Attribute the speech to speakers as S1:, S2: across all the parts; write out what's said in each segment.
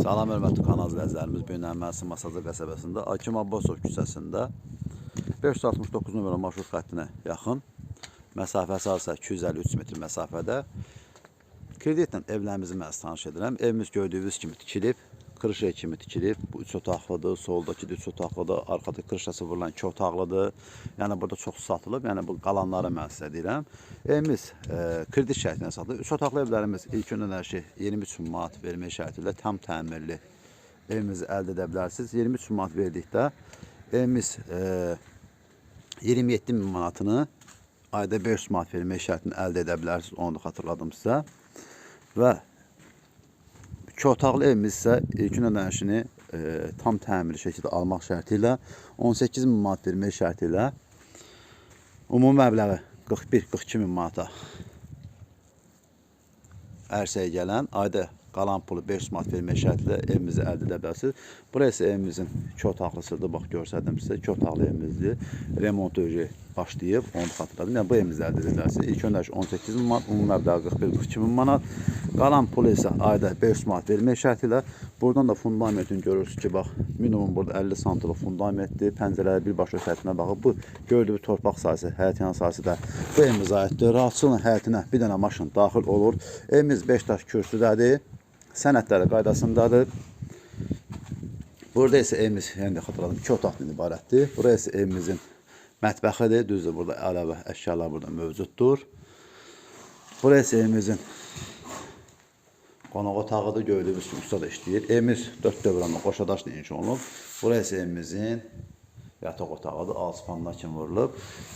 S1: Salam hörmətli kanal izləyicilərimiz. Bu gün Əməsi Masazı qəsəbəsində Akim Abbasov küçəsində 569 nömrə marşrut xəttinə yaxın məsafəsi arsa 253 metr məsafədə. Kreditlə evlərimizi mən tanış edirəm. Evimiz gördüyünüz kimi tikilib, kırış ev kimi tikilib. Bu üç otaqlıdır, soldakı da üç otaqlıdır, arxada kırışası vurulan iki otaqlıdır. Yəni burada çox satılıb, yəni bu qalanları mən sizə deyirəm. Evimiz e, kredit şərtinə satılır. Üç otaqlı evlərimiz ilk ödənişi 23 min manat vermək şərti ilə tam təmirli evimizi əldə edə bilərsiniz. 23 min manat verdikdə evimiz e, 27 min manatını ayda 500 manat vermək şərtini əldə edə bilərsiniz. Onu da xatırladım sizə. Və iki otaqlı evimiz isə ilkin ödənişini e, tam təmirli şəkildə almaq şərti ilə 18 min manat vermək şərti ilə ümumi məbləği 41-42 min manata ərsəyə gələn ayda qalan pulu 500 manat vermək şərtilə evimizi əldə edə bilərsiniz. Bura isə evimizin iki otaqlısıdır. Bax göstərdim sizə. iki otaqlı evimizdir. Remont dövrü başlayıb, onu da xatırladım. Yəni bu edə bilərsiniz. İlk öndəş 18 min manat, ümumi məbləği 41-42 min manat. Qalan pulu isə ayda 500 manat vermək şərti ilə buradan da fundamentini görürsünüz ki, bax minimum burada 50 santlıq fundamentdir. Pəncərələri birbaşa xəttinə baxıb bu gördüyünüz torpaq sahəsi, həyət yanı sahəsi də bu evimizə aiddir. Rahatçılıqla həyətinə bir dənə maşın daxil olur. Evimiz 5 daş kürsüdədir sənədləri qaydasındadır. Burada isə evimiz, yəni xatırladım, iki otaqdan ibarətdir. Burası evimizin mətbəxidir. Düzdür, burada əlavə əşyalar burada mövcuddur. Burası evimizin qonaq otağıdır. Gördüyünüz kimi usta da işləyir. Evimiz 4 dövrəmli qoşadaşla inşa olunub. Burası evimizin yataq otağıdır. Alspanlar kimi vurulub.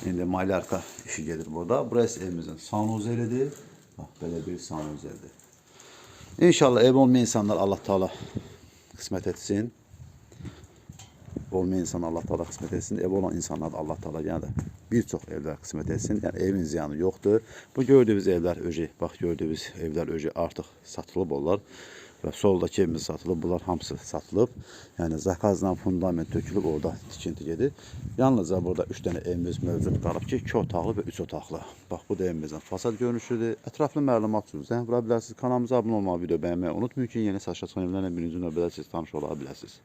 S1: İndi malyarka işi gedir burada. Burası evimizin sanuzelidir. Bax, belə bir sanuzeldir. İnşallah ev olmayan insanlar Allah Teala kısmet etsin. Olmayan insan Allah Teala kısmet etsin. Ev olan insanlar da Allah Teala yani bir çox evlər kısmet etsin. Yəni evin ziyanı yoxdur. Bu gördüyünüz evlər öcü, bax gördüyünüz evlər öcü artıq satılıb onlar və soldakı evimiz satılıb. Bunlar hamısı satılıb. Yəni zakazla fundament tökülüb orada tikinti gedir. Yalnızca burada 3 dənə evimiz mövcud qalıb ki, 2 otaqlı və 3 otaqlı. Bax bu da evimizin fasad görünüşüdür. Ətraflı məlumat üçün zəng vura bilərsiniz. Kanalımıza abunə olmağı, video bəyənməyi unutmayın ki, yeni saçma evlərlə birinci növbədə siz tanış ola biləsiniz.